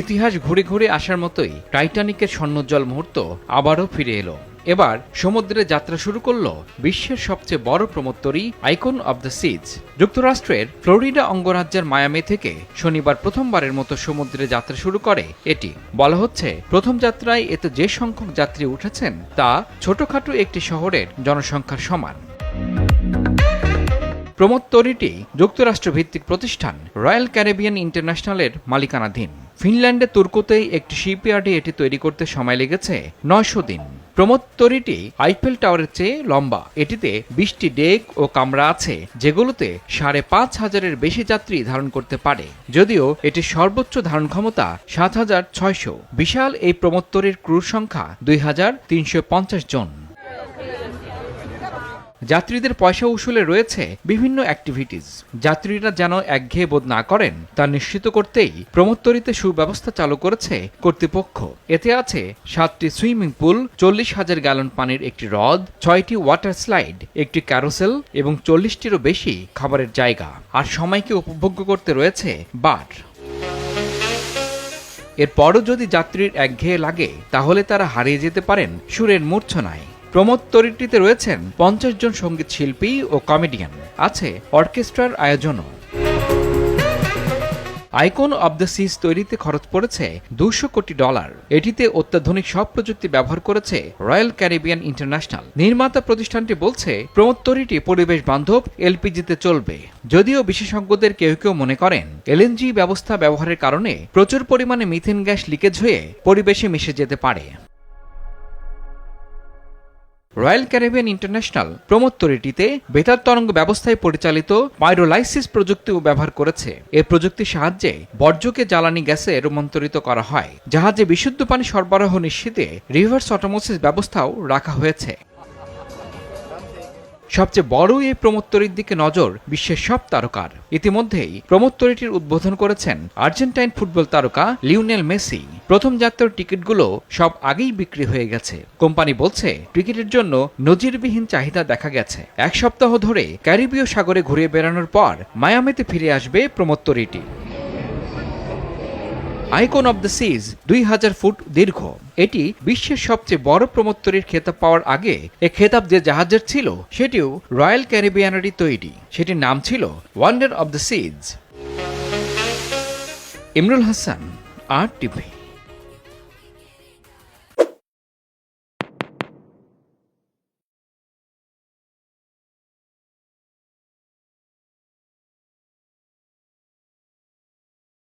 ইতিহাস ঘুরে ঘুরে আসার মতোই টাইটানিকের স্বর্ণোজ্জ্বল মুহূর্ত আবারও ফিরে এলো। এবার সমুদ্রে যাত্রা শুরু করল বিশ্বের সবচেয়ে বড় প্রমোত্তরী আইকন অব দ্য সিজ যুক্তরাষ্ট্রের ফ্লোরিডা অঙ্গরাজ্যের মায়ামি থেকে শনিবার প্রথমবারের মতো সমুদ্রে যাত্রা শুরু করে এটি। বলা হচ্ছে, প্রথম যাত্রায় এতে যে সংখ্যক যাত্রী উঠেছেন তা ছোটখাটো একটি শহরের জনসংখ্যার সমান। প্রমোত্তরীটি যুক্তরাষ্ট্র ভিত্তিক প্রতিষ্ঠান রয়্যাল ক্যারিবিয়ান ইন্টারন্যাশনালের মালিকানাধীন। ফিনল্যান্ডের তুর্কোতেই একটি শিপইয়ার্ডে এটি তৈরি করতে সময় লেগেছে নয়শো দিন। প্রমোত্তরীটি আইফেল টাওয়ারের চেয়ে লম্বা। এটিতে বিশটি ডেক ও কামরা আছে, যেগুলোতে সাড়ে পাঁচ হাজারের বেশি যাত্রী ধারণ করতে পারে। যদিও এটির সর্বোচ্চ ধারণ ক্ষমতা সাত হাজার ছয়শো। বিশাল এই প্রমোত্তরীর ক্রুর সংখ্যা দুই হাজার তিনশো পঞ্চাশ জন। যাত্রীদের পয়সা উসুলে রয়েছে বিভিন্ন অ্যাক্টিভিটিস যাত্রীরা যেন একঘেয়ে বোধ না করেন, তা নিশ্চিত করতেই প্রমোত্তরিতে সুব্যবস্থা চালু করেছে কর্তৃপক্ষ। এতে আছে সাতটি সুইমিং পুল, চল্লিশ হাজার গ্যালন পানির একটি হ্রদ, ছয়টি ওয়াটার স্লাইড একটি ক্যারোসেল এবং চল্লিশটিরও বেশি খাবারের জায়গা। আর সময়কে উপভোগ্য করতে রয়েছে বার এরপরও যদি যাত্রীর একঘেয়ে লাগে, তাহলে তারা হারিয়ে যেতে পারেন সুরের মূর্ছনায়। প্রমোত্তরীটিতে রয়েছেন পঞ্চাশ জন সংগীত শিল্পী ও কমেডিয়ান। আছে অর্কেস্ট্রার আয়োজনও। আইকন অব দ্য সিজ তৈরিতে খরচ পড়েছে দুশো কোটি ডলার। এটিতে অত্যাধুনিক সব প্রযুক্তি ব্যবহার করেছে রয়্যাল ক্যারিবিয়ান ইন্টারন্যাশনাল। নির্মাতা প্রতিষ্ঠানটি বলছে প্রমোত্তরীটি পরিবেশ বান্ধব, এলপিজিতে চলবে। যদিও বিশেষজ্ঞদের কেউ কেউ মনে করেন এলএনজি ব্যবস্থা ব্যবহারের কারণে প্রচুর পরিমাণে মিথেন গ্যাস লিকেজ হয়ে পরিবেশে মিশে যেতে পারে। রয়্যাল ক্যারিবিয়ান ইন্টারন্যাশনাল প্রমোত্তরীটিতে বেতার তরঙ্গ ব্যবস্থায় পরিচালিত পাইরোলাইসিস প্রযুক্তিও ব্যবহার করেছে। এ প্রযুক্তির সাহায্যে বর্জ্যকে জ্বালানি গ্যাসে রূপান্তরিত করা হয় জাহাজে বিশুদ্ধ পানি সরবরাহ নিশ্চিতে রিভার্স অটোমোসিস ব্যবস্থাও রাখা হয়েছে। সবচেয়ে বড় এই প্রমোত্তরীর দিকে নজর বিশ্বের সব তারকার। ইতিমধ্যেই প্রমোত্তরীটির উদ্বোধন করেছেন আর্জেন্টাইন ফুটবল তারকা লিওনেল মেসি। প্রথম যাত্রার টিকিটগুলো সব আগেই বিক্রি হয়ে গেছে। কোম্পানি বলছে, টিকিটের জন্য নজিরবিহীন চাহিদা দেখা গেছে। এক সপ্তাহ ধরে ক্যারিবীয় সাগরে ঘুরে বেড়ানোর পর মায়ামিতে ফিরে আসবে প্রমোত্তরীটি। আইকন অব দ্য সিজ দুই হাজার ফুট দীর্ঘ। এটি বিশ্বের সবচেয়ে বড় প্রমোত্তরের খেতাব পাওয়ার আগে এ খেতাব যে জাহাজের ছিল, সেটিও রয়্যাল ক্যারিবিয়ানেরই তৈরি। সেটির নাম ছিল Wonder of the Seas. Imrul Hasan R TV